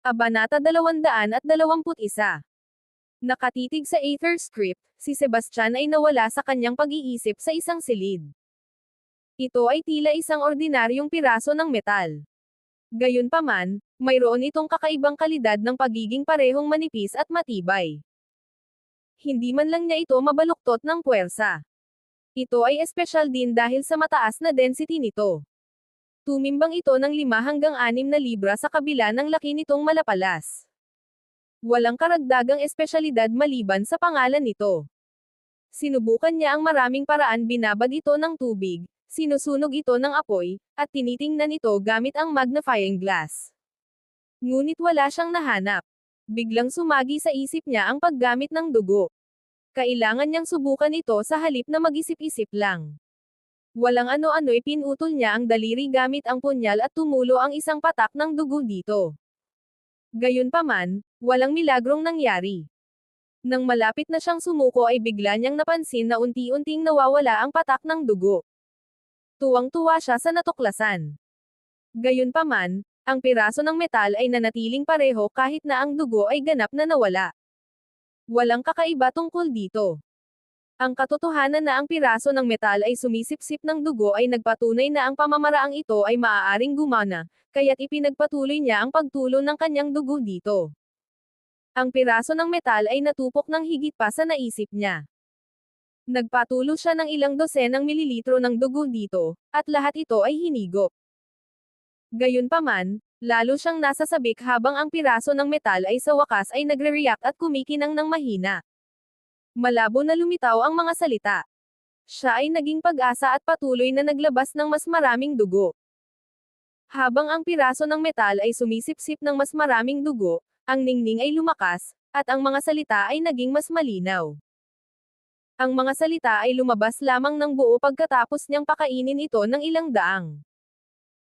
Kabanata 221 Nakatitig sa Aether script, si Sebastian ay nawala sa kanyang pag-iisip sa isang silid. Ito ay tila isang ordinaryong piraso ng metal. Gayunpaman, mayroon itong kakaibang kalidad ng pagiging parehong manipis at matibay. Hindi man lang niya ito mabaluktot ng puwersa. Ito ay espesyal din dahil sa mataas na density nito. Tumimbang ito ng 5 hanggang 6 na libra sa kabila ng laki nitong malapalas. Walang karagdagang espesyalidad maliban sa pangalan nito. Sinubukan niya ang maraming paraan binabad ito ng tubig, sinusunog ito ng apoy, at tinitingnan ito gamit ang magnifying glass. Ngunit wala siyang nahanap. Biglang sumagi sa isip niya ang paggamit ng dugo. Kailangan niyang subukan ito sa halip na mag-isip-isip lang. Walang ano-ano'y pinutol niya ang daliri gamit ang punyal at tumulo ang isang patak ng dugo dito. Gayunpaman, walang milagrong nangyari. Nang malapit na siyang sumuko ay bigla niyang napansin na unti-unting nawawala ang patak ng dugo. Tuwang-tuwa siya sa natuklasan. Gayunpaman, ang piraso ng metal ay nanatiling pareho kahit na ang dugo ay ganap na nawala. Walang kakaiba tungkol dito. Ang katotohanan na ang piraso ng metal ay sumisipsip ng dugo ay nagpatunay na ang pamamaraang ito ay maaaring gumana, kaya't ipinagpatuloy niya ang pagtulo ng kanyang dugo dito. Ang piraso ng metal ay natupok ng higit pa sa naisip niya. Nagpatulo siya ng ilang dosenang mililitro ng dugo dito, at lahat ito ay hinigop. Gayunpaman, lalo siyang nasasabik habang ang piraso ng metal ay sa wakas ay nagre-react at kumikinang ng mahina. Malabo na lumitaw ang mga salita. Siya ay naging pag-asa at patuloy na naglabas ng mas maraming dugo. Habang ang piraso ng metal ay sumisipsip ng mas maraming dugo, ang ningning ay lumakas, at ang mga salita ay naging mas malinaw. Ang mga salita ay lumabas lamang ng buo pagkatapos niyang pakainin ito ng ilang daang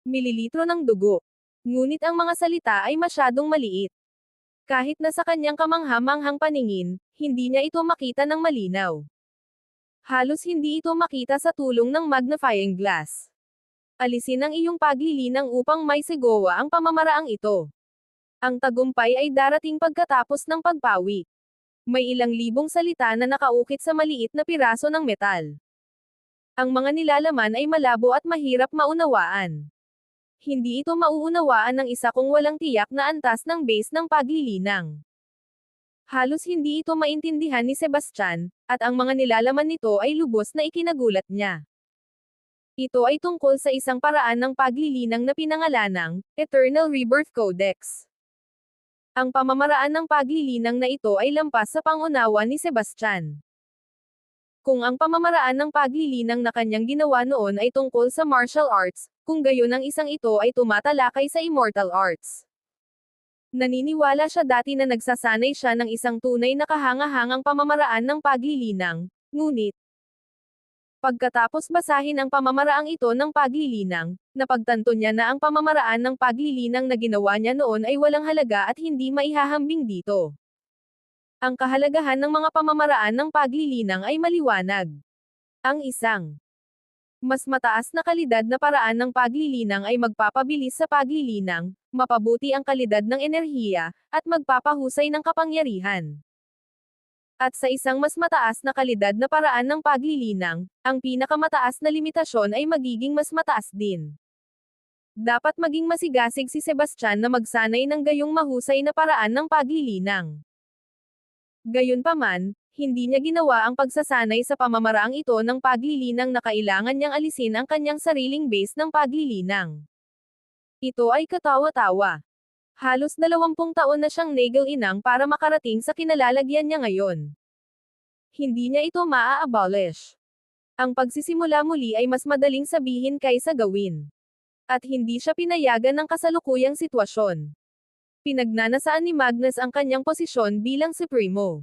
mililitro ng dugo. Ngunit ang mga salita ay masyadong maliit. Kahit na sa kanyang kamangha-manghang paningin, hindi niya ito makita ng malinaw. Halos hindi ito makita sa tulong ng magnifying glass. Alisin ang iyong paglilinang upang may sigawa ang pamamaraang ito. Ang tagumpay ay darating pagkatapos ng pagpawi. May ilang libong salita na nakaukit sa maliit na piraso ng metal. Ang mga nilalaman ay malabo at mahirap maunawaan hindi ito mauunawaan ng isa kung walang tiyak na antas ng base ng paglilinang. Halos hindi ito maintindihan ni Sebastian, at ang mga nilalaman nito ay lubos na ikinagulat niya. Ito ay tungkol sa isang paraan ng paglilinang na pinangalanang Eternal Rebirth Codex. Ang pamamaraan ng paglilinang na ito ay lampas sa pangunawa ni Sebastian. Kung ang pamamaraan ng paglilinang na kanyang ginawa noon ay tungkol sa martial arts, kung gayon ang isang ito ay tumatalakay sa immortal arts. Naniniwala siya dati na nagsasanay siya ng isang tunay na kahangahangang pamamaraan ng paglilinang, ngunit, Pagkatapos basahin ang pamamaraang ito ng paglilinang, napagtanto niya na ang pamamaraan ng paglilinang na ginawa niya noon ay walang halaga at hindi maihahambing dito. Ang kahalagahan ng mga pamamaraan ng paglilinang ay maliwanag. Ang isang mas mataas na kalidad na paraan ng paglilinang ay magpapabilis sa paglilinang, mapabuti ang kalidad ng enerhiya, at magpapahusay ng kapangyarihan. At sa isang mas mataas na kalidad na paraan ng paglilinang, ang pinakamataas na limitasyon ay magiging mas mataas din. Dapat maging masigasig si Sebastian na magsanay ng gayong mahusay na paraan ng paglilinang. Gayunpaman, hindi niya ginawa ang pagsasanay sa pamamaraang ito ng paglilinang na kailangan niyang alisin ang kanyang sariling base ng paglilinang. Ito ay katawa-tawa. Halos dalawampung taon na siyang nagel inang para makarating sa kinalalagyan niya ngayon. Hindi niya ito maa-abolish. Ang pagsisimula muli ay mas madaling sabihin kaysa gawin. At hindi siya pinayagan ng kasalukuyang sitwasyon. Pinagnanasaan ni Magnus ang kanyang posisyon bilang Supremo.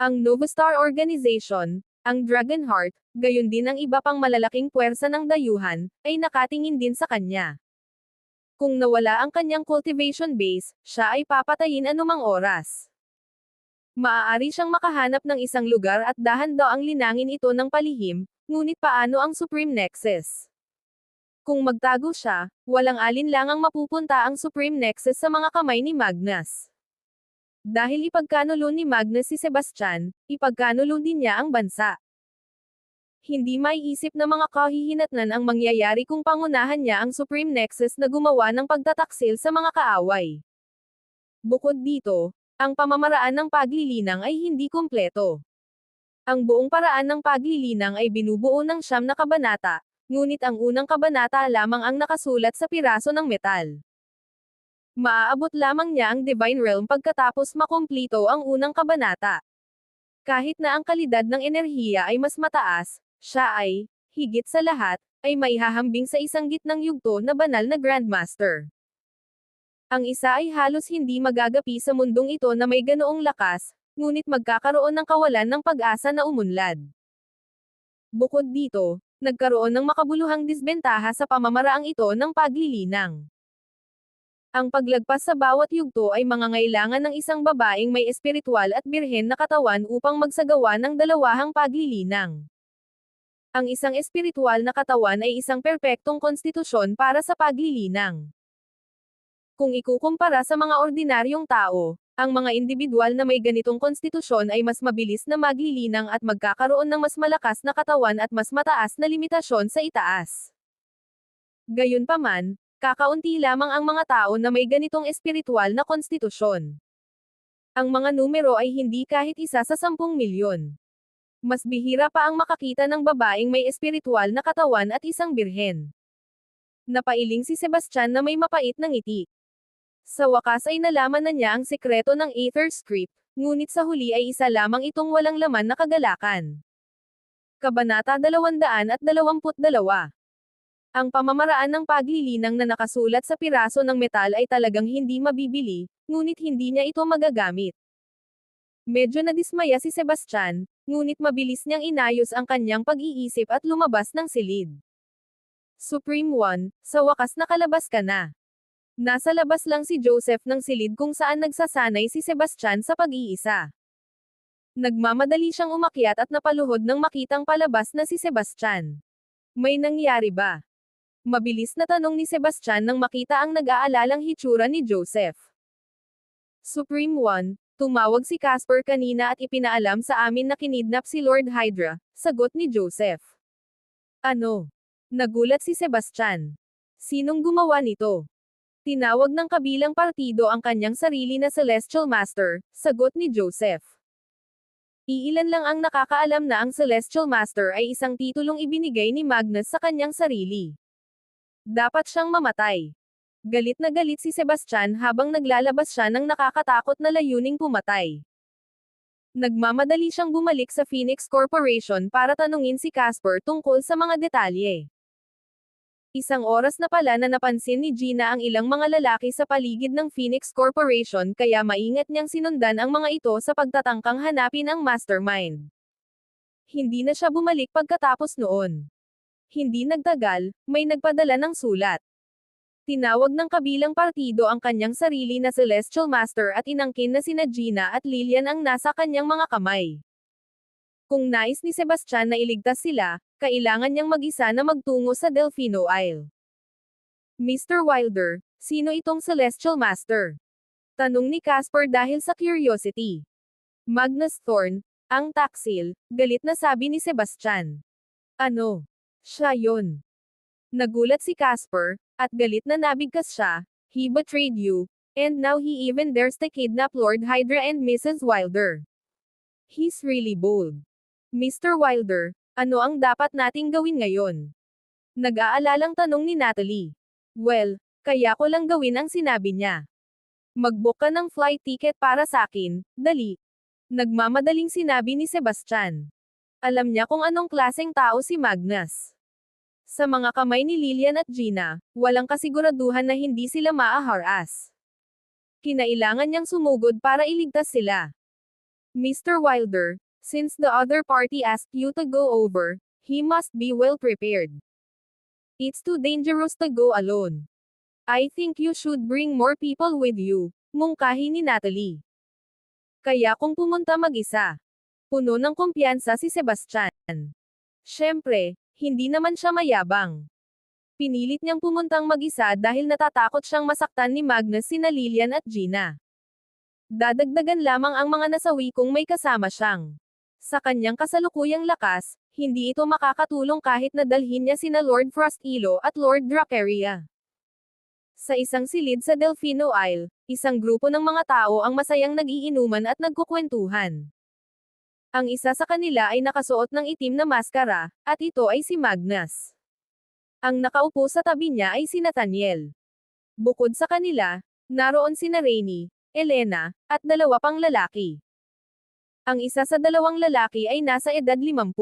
Ang Novastar Organization, ang Dragonheart, gayon din ang iba pang malalaking puwersa ng dayuhan, ay nakatingin din sa kanya. Kung nawala ang kanyang cultivation base, siya ay papatayin anumang oras. Maaari siyang makahanap ng isang lugar at dahan daw ang linangin ito ng palihim, ngunit paano ang Supreme Nexus? Kung magtago siya, walang alinlangang mapupunta ang Supreme Nexus sa mga kamay ni Magnus. Dahil ipagkanulo ni Magnus si Sebastian, ipagkanulo din niya ang bansa. Hindi maiisip na mga kahihinatnan ang mangyayari kung pangunahan niya ang Supreme Nexus na gumawa ng pagtataksil sa mga kaaway. Bukod dito, ang pamamaraan ng paglilinang ay hindi kumpleto. Ang buong paraan ng paglilinang ay binubuo ng siyam na kabanata, ngunit ang unang kabanata lamang ang nakasulat sa piraso ng metal. Maaabot lamang niya ang Divine Realm pagkatapos makumplito ang unang kabanata. Kahit na ang kalidad ng enerhiya ay mas mataas, siya ay, higit sa lahat, ay maihahambing sa isang gitnang yugto na banal na Grandmaster. Ang isa ay halos hindi magagapi sa mundong ito na may ganoong lakas, ngunit magkakaroon ng kawalan ng pag-asa na umunlad. Bukod dito, nagkaroon ng makabuluhang disbentaha sa pamamaraang ito ng paglilinang. Ang paglagpas sa bawat yugto ay mangangailangan ng isang babaeng may espiritual at birhen na katawan upang magsagawa ng dalawahang paglilinang. Ang isang espiritual na katawan ay isang perpektong konstitusyon para sa paglilinang. Kung ikukumpara sa mga ordinaryong tao, ang mga individual na may ganitong konstitusyon ay mas mabilis na maglilinang at magkakaroon ng mas malakas na katawan at mas mataas na limitasyon sa itaas. Gayunpaman, kakaunti lamang ang mga tao na may ganitong espiritual na konstitusyon. Ang mga numero ay hindi kahit isa sa sampung milyon. Mas bihira pa ang makakita ng babaeng may espiritual na katawan at isang birhen. Napailing si Sebastian na may mapait na ngiti. Sa wakas ay nalaman na niya ang sekreto ng Aether Script, ngunit sa huli ay isa lamang itong walang laman na kagalakan. Kabanata 222 ang pamamaraan ng paglilinang na nakasulat sa piraso ng metal ay talagang hindi mabibili, ngunit hindi niya ito magagamit. Medyo nadismaya si Sebastian, ngunit mabilis niyang inayos ang kanyang pag-iisip at lumabas ng silid. Supreme One, sa wakas nakalabas ka na. Nasa labas lang si Joseph ng silid kung saan nagsasanay si Sebastian sa pag-iisa. Nagmamadali siyang umakyat at napaluhod nang makitang palabas na si Sebastian. May nangyari ba? Mabilis na tanong ni Sebastian nang makita ang nag-aalalang hitsura ni Joseph. Supreme One, tumawag si Casper kanina at ipinaalam sa amin na kinidnap si Lord Hydra, sagot ni Joseph. Ano? Nagulat si Sebastian. Sinong gumawa nito? Tinawag ng kabilang partido ang kanyang sarili na Celestial Master, sagot ni Joseph. Iilan lang ang nakakaalam na ang Celestial Master ay isang titulong ibinigay ni Magnus sa kanyang sarili. Dapat siyang mamatay. Galit na galit si Sebastian habang naglalabas siya ng nakakatakot na layuning pumatay. Nagmamadali siyang bumalik sa Phoenix Corporation para tanungin si Casper tungkol sa mga detalye. Isang oras na pala na napansin ni Gina ang ilang mga lalaki sa paligid ng Phoenix Corporation kaya maingat niyang sinundan ang mga ito sa pagtatangkang hanapin ang mastermind. Hindi na siya bumalik pagkatapos noon. Hindi nagtagal, may nagpadala ng sulat. Tinawag ng kabilang partido ang kanyang sarili na Celestial Master at inangkin na sina Gina at Lilian ang nasa kanyang mga kamay. Kung nais ni Sebastian na iligtas sila, kailangan niyang mag-isa na magtungo sa Delfino Isle. Mr. Wilder, sino itong Celestial Master? Tanong ni Casper dahil sa curiosity. Magnus Thorn, ang taksil, galit na sabi ni Sebastian. Ano? Siya yun. Nagulat si Casper, at galit na nabigkas siya, he betrayed you, and now he even dares to kidnap Lord Hydra and Mrs. Wilder. He's really bold. Mr. Wilder, ano ang dapat nating gawin ngayon? Nag-aalalang tanong ni Natalie. Well, kaya ko lang gawin ang sinabi niya. Mag-book ka ng flight ticket para sa akin, dali. Nagmamadaling sinabi ni Sebastian. Alam niya kung anong klaseng tao si Magnus. Sa mga kamay ni Lilian at Gina, walang kasiguraduhan na hindi sila maaharas. Kinailangan niyang sumugod para iligtas sila. Mr. Wilder, since the other party asked you to go over, he must be well prepared. It's too dangerous to go alone. I think you should bring more people with you, mungkahi ni Natalie. Kaya kung pumunta mag-isa, Puno ng kumpiyansa si Sebastian. Siyempre, hindi naman siya mayabang. Pinilit niyang pumuntang mag-isa dahil natatakot siyang masaktan ni Magnus sina Lilian at Gina. Dadagdagan lamang ang mga nasawi kung may kasama siyang. Sa kanyang kasalukuyang lakas, hindi ito makakatulong kahit na dalhin niya sina Lord Frostilo at Lord Dracaria. Sa isang silid sa Delfino Isle, isang grupo ng mga tao ang masayang nagiinuman at nagkukwentuhan. Ang isa sa kanila ay nakasuot ng itim na maskara, at ito ay si Magnus. Ang nakaupo sa tabi niya ay si Nathaniel. Bukod sa kanila, naroon sina Rainy, Elena, at dalawa pang lalaki. Ang isa sa dalawang lalaki ay nasa edad 50.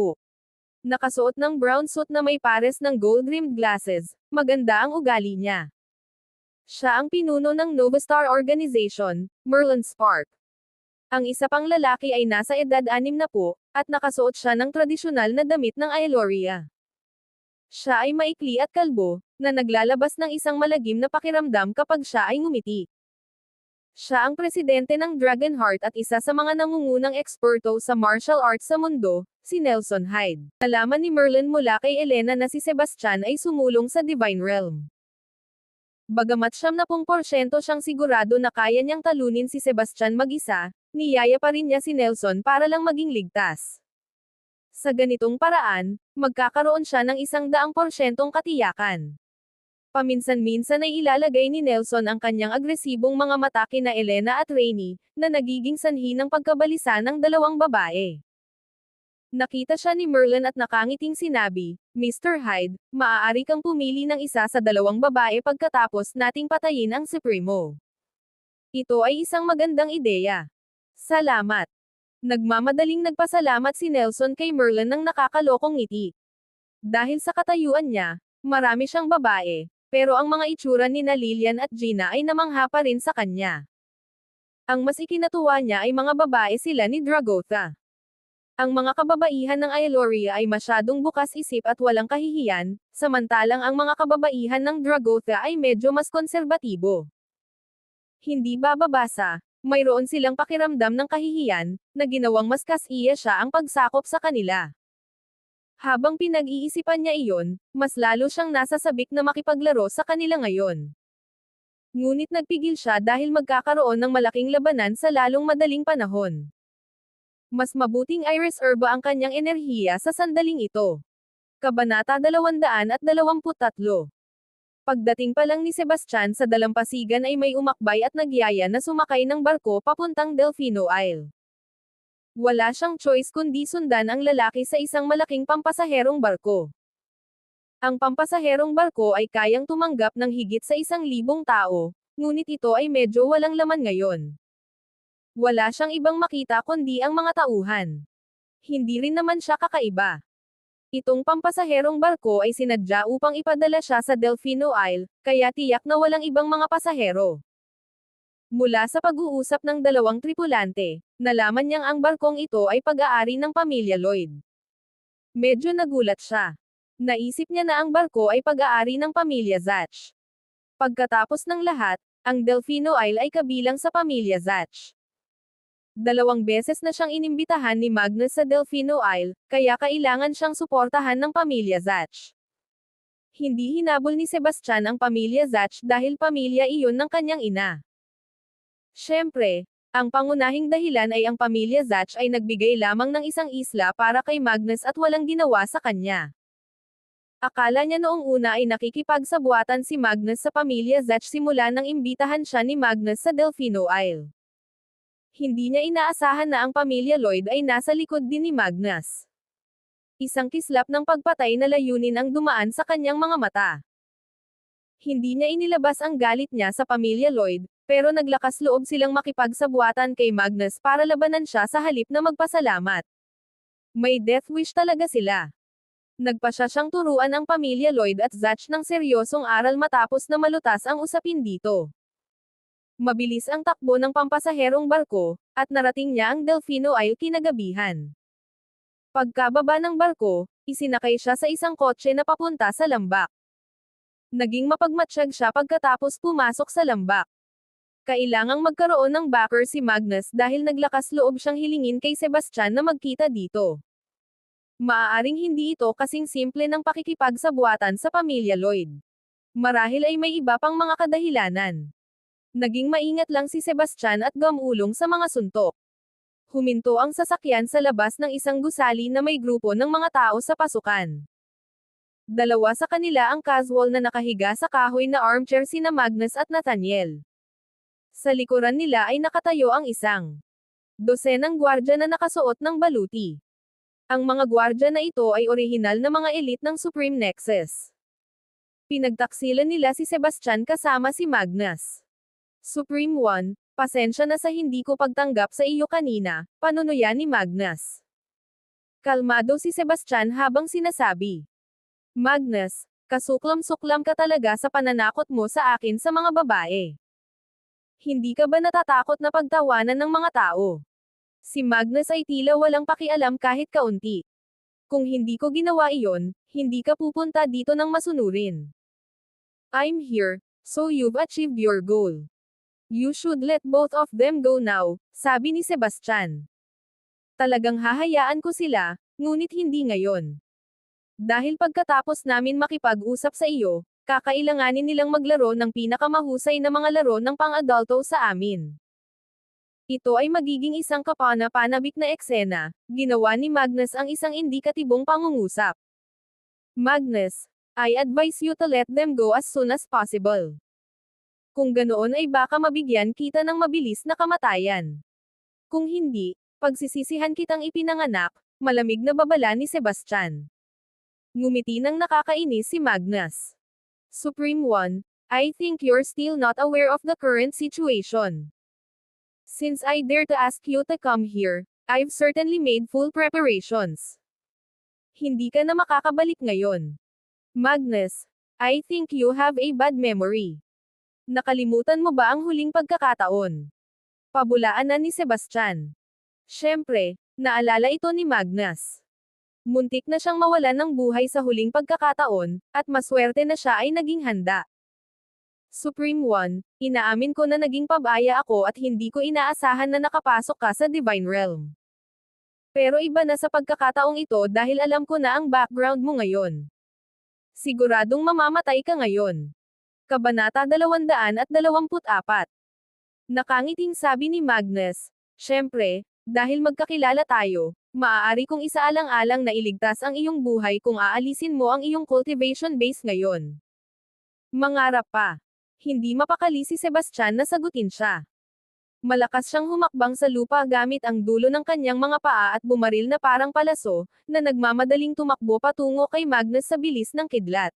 Nakasuot ng brown suit na may pares ng gold-rimmed glasses, maganda ang ugali niya. Siya ang pinuno ng Novastar Organization, Merlin Spark. Ang isa pang lalaki ay nasa edad 60 at nakasuot siya ng tradisyonal na damit ng Ailoria. Siya ay maikli at kalbo, na naglalabas ng isang malagim na pakiramdam kapag siya ay ngumiti. Siya ang presidente ng Dragonheart at isa sa mga nangungunang eksperto sa martial arts sa mundo, si Nelson Hyde. Nalaman ni Merlin mula kay Elena na si Sebastian ay sumulong sa Divine Realm. Bagamat siyam na pong porsyento siyang sigurado na kaya niyang talunin si Sebastian mag-isa, niyaya pa rin niya si Nelson para lang maging ligtas. Sa ganitong paraan, magkakaroon siya ng isang daang porsyentong katiyakan. Paminsan-minsan ay ilalagay ni Nelson ang kanyang agresibong mga mata kina Elena at Rainy, na nagiging sanhi ng pagkabalisa ng dalawang babae. Nakita siya ni Merlin at nakangiting sinabi, Mr. Hyde, maaari kang pumili ng isa sa dalawang babae pagkatapos nating patayin ang Supremo. Ito ay isang magandang ideya. Salamat. Nagmamadaling nagpasalamat si Nelson kay Merlin ng nakakalokong ngiti. Dahil sa katayuan niya, marami siyang babae, pero ang mga itsura ni na Lilian at Gina ay namangha pa rin sa kanya. Ang mas ikinatuwa niya ay mga babae sila ni Dragotha. Ang mga kababaihan ng Ailoria ay masyadong bukas isip at walang kahihiyan, samantalang ang mga kababaihan ng Dragotha ay medyo mas konserbatibo. Hindi bababasa, mayroon silang pakiramdam ng kahihiyan, na ginawang mas kasiya siya ang pagsakop sa kanila. Habang pinag-iisipan niya iyon, mas lalo siyang nasasabik na makipaglaro sa kanila ngayon. Ngunit nagpigil siya dahil magkakaroon ng malaking labanan sa lalong madaling panahon. Mas mabuting Iris Herba ang kanyang enerhiya sa sandaling ito. Kabanata 223 Pagdating pa lang ni Sebastian sa dalampasigan ay may umakbay at nagyaya na sumakay ng barko papuntang Delfino Isle. Wala siyang choice kundi sundan ang lalaki sa isang malaking pampasaherong barko. Ang pampasaherong barko ay kayang tumanggap ng higit sa isang libong tao, ngunit ito ay medyo walang laman ngayon. Wala siyang ibang makita kundi ang mga tauhan. Hindi rin naman siya kakaiba. Itong pampasaherong barko ay sinadya upang ipadala siya sa Delfino Isle, kaya tiyak na walang ibang mga pasahero. Mula sa pag-uusap ng dalawang tripulante, nalaman niyang ang barkong ito ay pag-aari ng pamilya Lloyd. Medyo nagulat siya. Naisip niya na ang barko ay pag-aari ng pamilya Zatch. Pagkatapos ng lahat, ang Delfino Isle ay kabilang sa pamilya Zatch. Dalawang beses na siyang inimbitahan ni Magnus sa Delfino Isle, kaya kailangan siyang suportahan ng pamilya Zatch. Hindi hinabol ni Sebastian ang pamilya Zatch dahil pamilya iyon ng kanyang ina. Siyempre, ang pangunahing dahilan ay ang pamilya Zatch ay nagbigay lamang ng isang isla para kay Magnus at walang ginawa sa kanya. Akala niya noong una ay nakikipagsabuatan si Magnus sa pamilya Zatch simula nang imbitahan siya ni Magnus sa Delfino Isle hindi niya inaasahan na ang pamilya Lloyd ay nasa likod din ni Magnus. Isang kislap ng pagpatay na layunin ang dumaan sa kanyang mga mata. Hindi niya inilabas ang galit niya sa pamilya Lloyd, pero naglakas loob silang makipagsabuatan kay Magnus para labanan siya sa halip na magpasalamat. May death wish talaga sila. Nagpa siya siyang turuan ang pamilya Lloyd at Zatch ng seryosong aral matapos na malutas ang usapin dito. Mabilis ang takbo ng pampasaherong barko, at narating niya ang Delfino Isle kinagabihan. Pagkababa ng barko, isinakay siya sa isang kotse na papunta sa lambak. Naging mapagmatsyag siya pagkatapos pumasok sa lambak. Kailangang magkaroon ng backer si Magnus dahil naglakas loob siyang hilingin kay Sebastian na magkita dito. Maaaring hindi ito kasing simple ng pakikipagsabuatan sa pamilya Lloyd. Marahil ay may iba pang mga kadahilanan. Naging maingat lang si Sebastian at gamulong sa mga suntok. Huminto ang sasakyan sa labas ng isang gusali na may grupo ng mga tao sa pasukan. Dalawa sa kanila ang casual na nakahiga sa kahoy na armchair sina Magnus at Nathaniel. Sa likuran nila ay nakatayo ang isang dosenang gwardya na nakasuot ng baluti. Ang mga gwardya na ito ay orihinal na mga elite ng Supreme Nexus. Pinagtaksilan nila si Sebastian kasama si Magnus. Supreme One, pasensya na sa hindi ko pagtanggap sa iyo kanina, panunuyan ni Magnus. Kalmado si Sebastian habang sinasabi. Magnus, kasuklam-suklam ka talaga sa pananakot mo sa akin sa mga babae. Hindi ka ba natatakot na pagtawanan ng mga tao? Si Magnus ay tila walang pakialam kahit kaunti. Kung hindi ko ginawa iyon, hindi ka pupunta dito ng masunurin. I'm here, so you've achieved your goal. You should let both of them go now, sabi ni Sebastian. Talagang hahayaan ko sila, ngunit hindi ngayon. Dahil pagkatapos namin makipag-usap sa iyo, kakailanganin nilang maglaro ng pinakamahusay na mga laro ng pang-adulto sa amin. Ito ay magiging isang kapana-panabik na eksena, ginawa ni Magnus ang isang indikatibong pangungusap. Magnus, I advise you to let them go as soon as possible. Kung ganoon ay baka mabigyan kita ng mabilis na kamatayan. Kung hindi, pagsisisihan kitang ipinanganak, malamig na babala ni Sebastian. Ngumiti ng nakakainis si Magnus. Supreme One, I think you're still not aware of the current situation. Since I dare to ask you to come here, I've certainly made full preparations. Hindi ka na makakabalik ngayon. Magnus, I think you have a bad memory. Nakalimutan mo ba ang huling pagkakataon? Pabulaan na ni Sebastian. Siyempre, naalala ito ni Magnus. Muntik na siyang mawalan ng buhay sa huling pagkakataon, at maswerte na siya ay naging handa. Supreme One, inaamin ko na naging pabaya ako at hindi ko inaasahan na nakapasok ka sa Divine Realm. Pero iba na sa pagkakataong ito dahil alam ko na ang background mo ngayon. Siguradong mamamatay ka ngayon. Kabanata 224 Nakangiting sabi ni Magnus, Siyempre, dahil magkakilala tayo, maaari kong isaalang-alang na iligtas ang iyong buhay kung aalisin mo ang iyong cultivation base ngayon. Mangarap pa. Hindi mapakali si Sebastian na sagutin siya. Malakas siyang humakbang sa lupa gamit ang dulo ng kanyang mga paa at bumaril na parang palaso, na nagmamadaling tumakbo patungo kay Magnus sa bilis ng kidlat.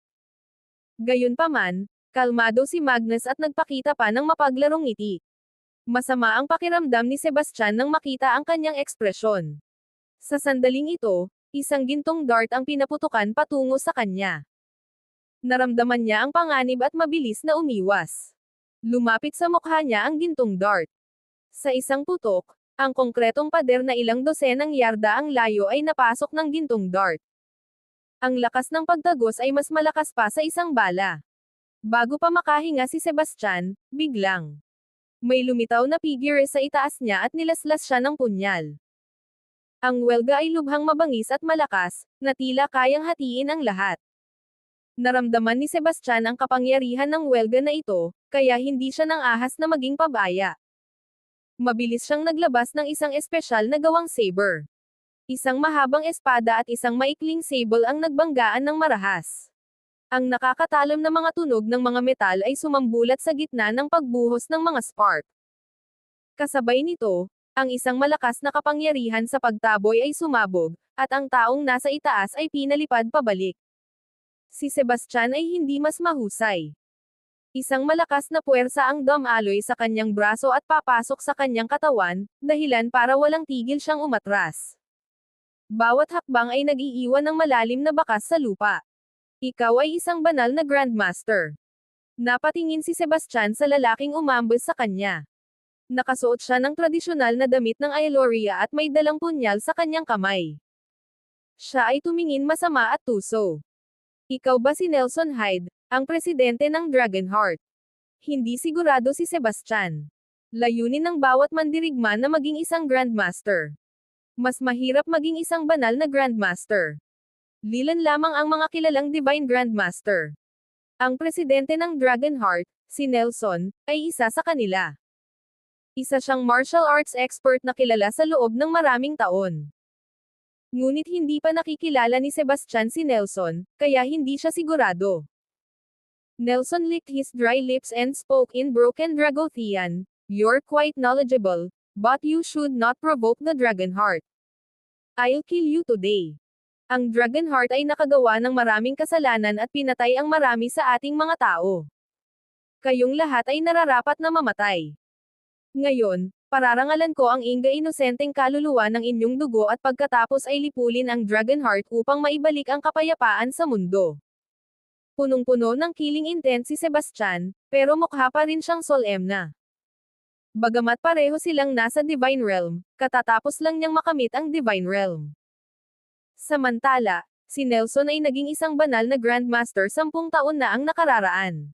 Gayunpaman, kalmado si Magnus at nagpakita pa ng mapaglarong ngiti. Masama ang pakiramdam ni Sebastian nang makita ang kanyang ekspresyon. Sa sandaling ito, isang gintong dart ang pinaputukan patungo sa kanya. Naramdaman niya ang panganib at mabilis na umiwas. Lumapit sa mukha niya ang gintong dart. Sa isang putok, ang konkretong pader na ilang dosenang yarda ang layo ay napasok ng gintong dart. Ang lakas ng pagtagos ay mas malakas pa sa isang bala. Bago pa makahinga si Sebastian, biglang. May lumitaw na figure sa itaas niya at nilaslas siya ng punyal. Ang welga ay lubhang mabangis at malakas, na tila kayang hatiin ang lahat. Naramdaman ni Sebastian ang kapangyarihan ng welga na ito, kaya hindi siya nang ahas na maging pabaya. Mabilis siyang naglabas ng isang espesyal na gawang saber. Isang mahabang espada at isang maikling sable ang nagbanggaan ng marahas. Ang nakakatalam na mga tunog ng mga metal ay sumambulat sa gitna ng pagbuhos ng mga spark. Kasabay nito, ang isang malakas na kapangyarihan sa pagtaboy ay sumabog, at ang taong nasa itaas ay pinalipad pabalik. Si Sebastian ay hindi mas mahusay. Isang malakas na puwersa ang dumaloy sa kanyang braso at papasok sa kanyang katawan, dahilan para walang tigil siyang umatras. Bawat hakbang ay nag-iiwan ng malalim na bakas sa lupa. Ikaw ay isang banal na Grandmaster. Napatingin si Sebastian sa lalaking umambos sa kanya. Nakasuot siya ng tradisyonal na damit ng Ailoria at may dalang punyal sa kanyang kamay. Siya ay tumingin masama at tuso. Ikaw ba si Nelson Hyde, ang presidente ng Dragonheart? Hindi sigurado si Sebastian. Layunin ng bawat mandirigma na maging isang Grandmaster. Mas mahirap maging isang banal na Grandmaster. Lilan lamang ang mga kilalang Divine Grandmaster. Ang presidente ng Dragonheart, si Nelson, ay isa sa kanila. Isa siyang martial arts expert na kilala sa loob ng maraming taon. Ngunit hindi pa nakikilala ni Sebastian si Nelson, kaya hindi siya sigurado. Nelson licked his dry lips and spoke in broken Dragothian, You're quite knowledgeable, but you should not provoke the Dragonheart. I'll kill you today. Ang Dragonheart ay nakagawa ng maraming kasalanan at pinatay ang marami sa ating mga tao. Kayong lahat ay nararapat na mamatay. Ngayon, pararangalan ko ang inga inosenteng kaluluwa ng inyong dugo at pagkatapos ay lipulin ang Dragonheart upang maibalik ang kapayapaan sa mundo. Punong-puno ng killing intent si Sebastian, pero mukha pa rin siyang solemna. Bagamat pareho silang nasa Divine Realm, katatapos lang niyang makamit ang Divine Realm. Samantala, si Nelson ay naging isang banal na Grandmaster sampung taon na ang nakararaan.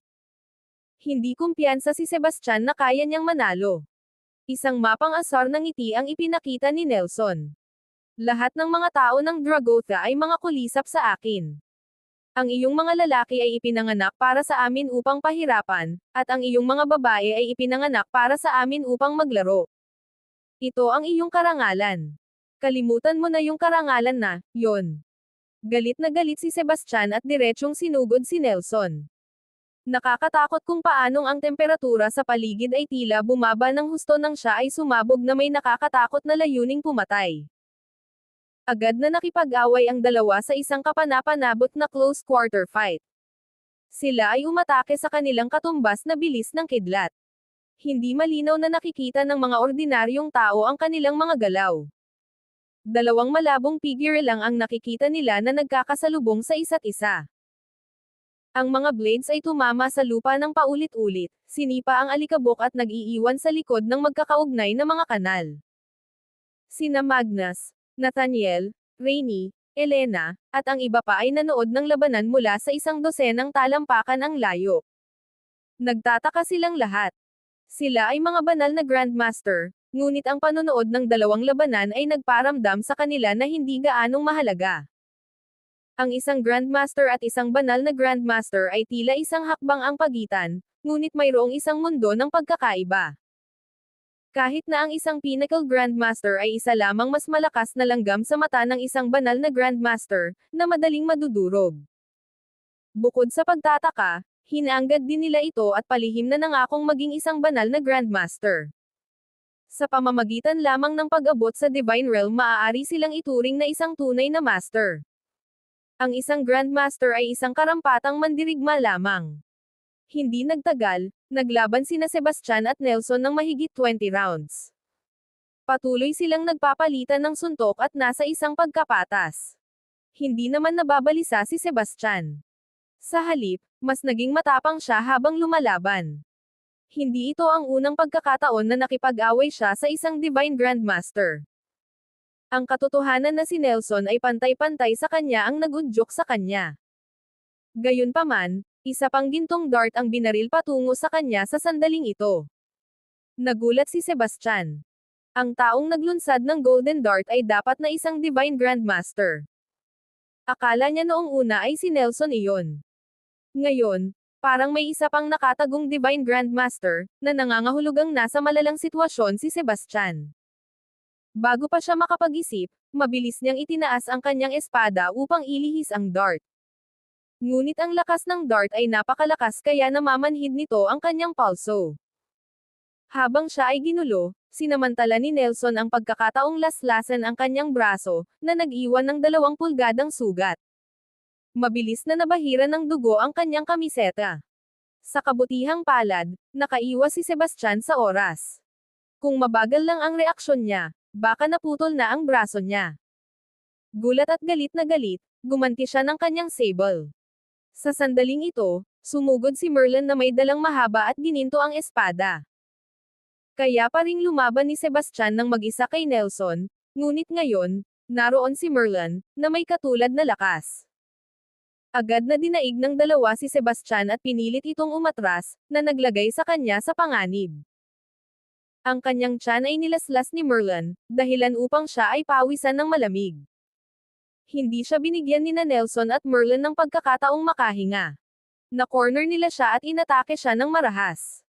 Hindi kumpiyansa si Sebastian na kaya niyang manalo. Isang mapang asar ng ngiti ang ipinakita ni Nelson. Lahat ng mga tao ng Dragotha ay mga kulisap sa akin. Ang iyong mga lalaki ay ipinanganak para sa amin upang pahirapan, at ang iyong mga babae ay ipinanganak para sa amin upang maglaro. Ito ang iyong karangalan. Kalimutan mo na yung karangalan na, yon. Galit na galit si Sebastian at diretsyong sinugod si Nelson. Nakakatakot kung paanong ang temperatura sa paligid ay tila bumaba ng husto nang siya ay sumabog na may nakakatakot na layuning pumatay. Agad na nakipag-away ang dalawa sa isang kapanapanabot na close quarter fight. Sila ay umatake sa kanilang katumbas na bilis ng kidlat. Hindi malinaw na nakikita ng mga ordinaryong tao ang kanilang mga galaw. Dalawang malabong figure lang ang nakikita nila na nagkakasalubong sa isa't isa. Ang mga blades ay tumama sa lupa ng paulit-ulit, sinipa ang alikabok at nag-iiwan sa likod ng magkakaugnay na mga kanal. Sina Magnus, Nathaniel, Rainy, Elena, at ang iba pa ay nanood ng labanan mula sa isang dosenang talampakan ang layo. Nagtataka silang lahat. Sila ay mga banal na Grandmaster, ngunit ang panonood ng dalawang labanan ay nagparamdam sa kanila na hindi gaanong mahalaga. Ang isang Grandmaster at isang banal na Grandmaster ay tila isang hakbang ang pagitan, ngunit mayroong isang mundo ng pagkakaiba. Kahit na ang isang Pinnacle Grandmaster ay isa lamang mas malakas na langgam sa mata ng isang banal na Grandmaster, na madaling madudurog. Bukod sa pagtataka, hinaanggad din nila ito at palihim na nangakong maging isang banal na Grandmaster. Sa pamamagitan lamang ng pag-abot sa Divine Realm maaari silang ituring na isang tunay na Master. Ang isang Grandmaster ay isang karampatang mandirigma lamang. Hindi nagtagal, naglaban sina Sebastian at Nelson ng mahigit 20 rounds. Patuloy silang nagpapalitan ng suntok at nasa isang pagkapatas. Hindi naman nababalisa si Sebastian. Sa halip, mas naging matapang siya habang lumalaban. Hindi ito ang unang pagkakataon na nakipag-away siya sa isang Divine Grandmaster. Ang katotohanan na si Nelson ay pantay-pantay sa kanya ang nagudyok sa kanya. Gayunpaman, isa pang gintong dart ang binaril patungo sa kanya sa sandaling ito. Nagulat si Sebastian. Ang taong naglunsad ng Golden Dart ay dapat na isang Divine Grandmaster. Akala niya noong una ay si Nelson iyon. Ngayon, parang may isa pang nakatagong Divine Grandmaster, na nangangahulugang nasa malalang sitwasyon si Sebastian. Bago pa siya makapag-isip, mabilis niyang itinaas ang kanyang espada upang ilihis ang dart. Ngunit ang lakas ng dart ay napakalakas kaya namamanhid nito ang kanyang pulso. Habang siya ay ginulo, sinamantala ni Nelson ang pagkakataong laslasan ang kanyang braso, na nag-iwan ng dalawang pulgadang sugat. Mabilis na nabahira ng dugo ang kanyang kamiseta. Sa kabutihang palad, nakaiwas si Sebastian sa oras. Kung mabagal lang ang reaksyon niya, baka naputol na ang braso niya. Gulat at galit na galit, gumanti siya ng kanyang sable. Sa sandaling ito, sumugod si Merlin na may dalang mahaba at gininto ang espada. Kaya pa ring lumaban ni Sebastian ng mag-isa kay Nelson, ngunit ngayon, naroon si Merlin, na may katulad na lakas. Agad na dinaig ng dalawa si Sebastian at pinilit itong umatras, na naglagay sa kanya sa panganib. Ang kanyang tiyan ay nilaslas ni Merlin, dahilan upang siya ay pawisan ng malamig hindi siya binigyan ni na Nelson at Merlin ng pagkakataong makahinga. Na-corner nila siya at inatake siya ng marahas.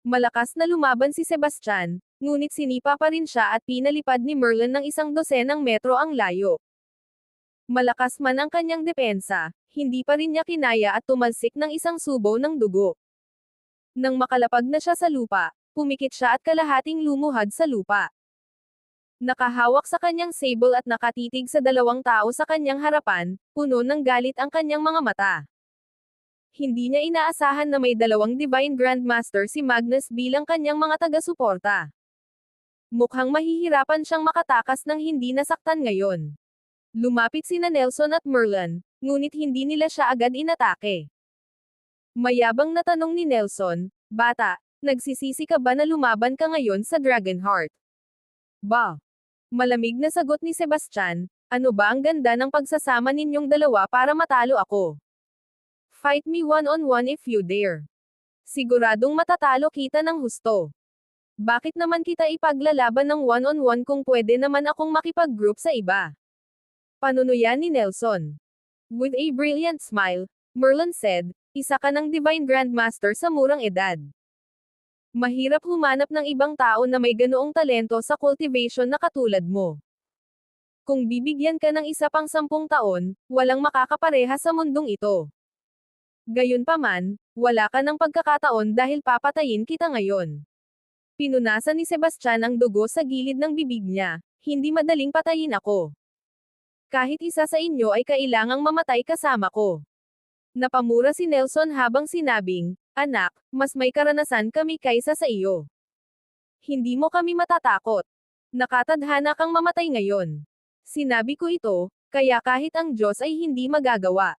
Malakas na lumaban si Sebastian, ngunit sinipa pa rin siya at pinalipad ni Merlin ng isang dosenang metro ang layo. Malakas man ang kanyang depensa, hindi pa rin niya kinaya at tumalsik ng isang subo ng dugo. Nang makalapag na siya sa lupa, pumikit siya at kalahating lumuhad sa lupa. Nakahawak sa kanyang sable at nakatitig sa dalawang tao sa kanyang harapan, puno ng galit ang kanyang mga mata. Hindi niya inaasahan na may dalawang Divine Grandmaster si Magnus bilang kanyang mga taga-suporta. Mukhang mahihirapan siyang makatakas ng hindi nasaktan ngayon. Lumapit sina Nelson at Merlin, ngunit hindi nila siya agad inatake. Mayabang na tanong ni Nelson, Bata, nagsisisi ka ba na lumaban ka ngayon sa Dragonheart? Ba? Malamig na sagot ni Sebastian, ano ba ang ganda ng pagsasama ninyong dalawa para matalo ako? Fight me one-on-one if you dare. Siguradong matatalo kita ng husto. Bakit naman kita ipaglalaban ng one-on-one kung pwede naman akong makipag-group sa iba? Panunuyan ni Nelson. With a brilliant smile, Merlin said, isa ka ng Divine Grandmaster sa murang edad. Mahirap humanap ng ibang tao na may ganoong talento sa cultivation na katulad mo. Kung bibigyan ka ng isa pang sampung taon, walang makakapareha sa mundong ito. Gayunpaman, wala ka ng pagkakataon dahil papatayin kita ngayon. Pinunasan ni Sebastian ang dugo sa gilid ng bibig niya, hindi madaling patayin ako. Kahit isa sa inyo ay kailangang mamatay kasama ko. Napamura si Nelson habang sinabing, Anak, mas may karanasan kami kaysa sa iyo. Hindi mo kami matatakot. Nakatadhana kang mamatay ngayon. Sinabi ko ito, kaya kahit ang Diyos ay hindi magagawa.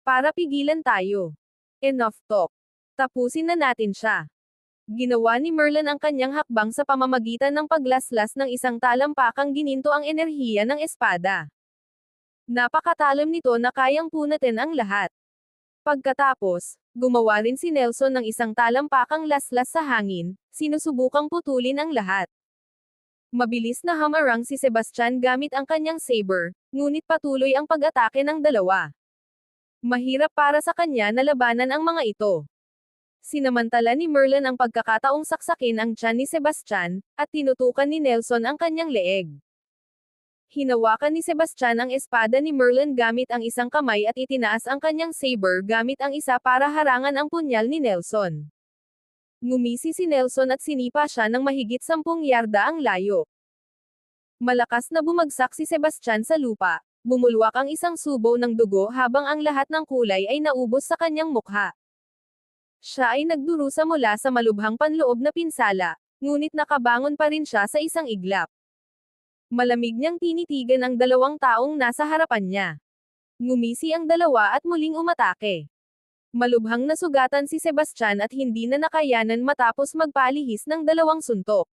Para pigilan tayo. Enough talk. Tapusin na natin siya. Ginawa ni Merlin ang kanyang hakbang sa pamamagitan ng paglaslas ng isang talampakang gininto ang enerhiya ng espada. Napakatalim nito na kayang punatin ang lahat. Pagkatapos, gumawa rin si Nelson ng isang talampakang laslas sa hangin, sinusubukang putulin ang lahat. Mabilis na hamarang si Sebastian gamit ang kanyang saber, ngunit patuloy ang pag-atake ng dalawa. Mahirap para sa kanya na labanan ang mga ito. Sinamantala ni Merlin ang pagkakataong saksakin ang tiyan ni Sebastian, at tinutukan ni Nelson ang kanyang leeg. Hinawakan ni Sebastian ang espada ni Merlin gamit ang isang kamay at itinaas ang kanyang saber gamit ang isa para harangan ang punyal ni Nelson. Ngumisi si Nelson at sinipa siya ng mahigit sampung yarda ang layo. Malakas na bumagsak si Sebastian sa lupa, Bumulwak ang isang subo ng dugo habang ang lahat ng kulay ay naubos sa kanyang mukha. Siya ay nagdurusa mula sa malubhang panloob na pinsala, ngunit nakabangon pa rin siya sa isang iglap. Malamig niyang tinitigan ang dalawang taong nasa harapan niya. Ngumisi ang dalawa at muling umatake. Malubhang nasugatan si Sebastian at hindi na nakayanan matapos magpalihis ng dalawang suntok.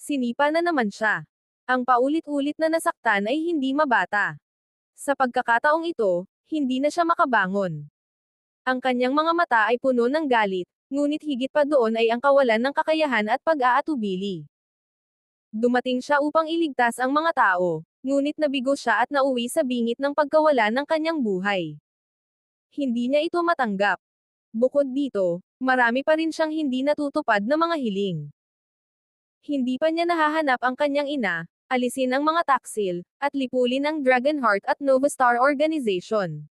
Sinipa na naman siya. Ang paulit-ulit na nasaktan ay hindi mabata. Sa pagkakataong ito, hindi na siya makabangon. Ang kanyang mga mata ay puno ng galit, ngunit higit pa doon ay ang kawalan ng kakayahan at pag-aatubili. Dumating siya upang iligtas ang mga tao, ngunit nabigo siya at nauwi sa bingit ng pagkawala ng kanyang buhay. Hindi niya ito matanggap. Bukod dito, marami pa rin siyang hindi natutupad na mga hiling. Hindi pa niya nahahanap ang kanyang ina, alisin ang mga taksil, at lipulin ang Dragonheart at Novastar Organization.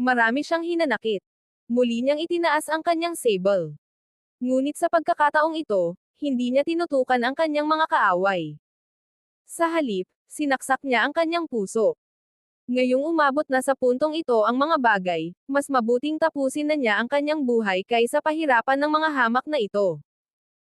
Marami siyang hinanakit. Muli niyang itinaas ang kanyang sable. Ngunit sa pagkakataong ito, hindi niya tinutukan ang kanyang mga kaaway. Sa halip, sinaksak niya ang kanyang puso. Ngayong umabot na sa puntong ito ang mga bagay, mas mabuting tapusin na niya ang kanyang buhay kaysa pahirapan ng mga hamak na ito.